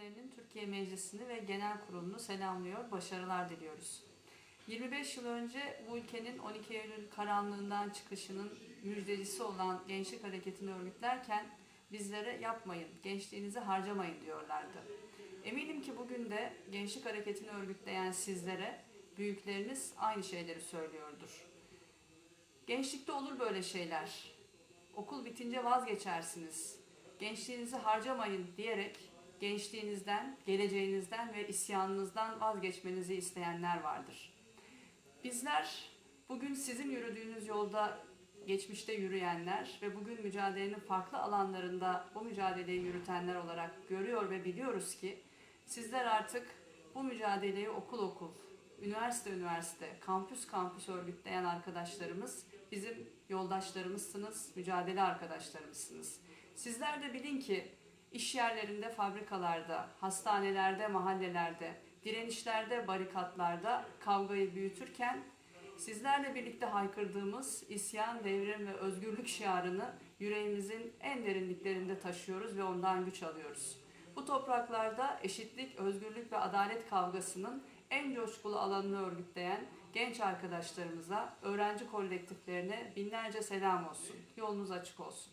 Örgütlerinin Türkiye Meclisi'ni ve Genel Kurulu'nu selamlıyor, başarılar diliyoruz. 25 yıl önce bu ülkenin 12 Eylül karanlığından çıkışının müjdecisi olan Gençlik Hareketi'ni örgütlerken bizlere yapmayın, gençliğinizi harcamayın diyorlardı. Eminim ki bugün de Gençlik Hareketi'ni örgütleyen sizlere büyükleriniz aynı şeyleri söylüyordur. Gençlikte olur böyle şeyler. Okul bitince vazgeçersiniz. Gençliğinizi harcamayın diyerek gençliğinizden, geleceğinizden ve isyanınızdan vazgeçmenizi isteyenler vardır. Bizler bugün sizin yürüdüğünüz yolda geçmişte yürüyenler ve bugün mücadelenin farklı alanlarında bu mücadeleyi yürütenler olarak görüyor ve biliyoruz ki sizler artık bu mücadeleyi okul okul, üniversite üniversite, kampüs kampüs örgütleyen arkadaşlarımız bizim yoldaşlarımızsınız, mücadele arkadaşlarımızsınız. Sizler de bilin ki iş yerlerinde, fabrikalarda, hastanelerde, mahallelerde, direnişlerde, barikatlarda kavgayı büyütürken sizlerle birlikte haykırdığımız isyan, devrim ve özgürlük şiarını yüreğimizin en derinliklerinde taşıyoruz ve ondan güç alıyoruz. Bu topraklarda eşitlik, özgürlük ve adalet kavgasının en coşkulu alanını örgütleyen genç arkadaşlarımıza, öğrenci kolektiflerine binlerce selam olsun. Yolunuz açık olsun.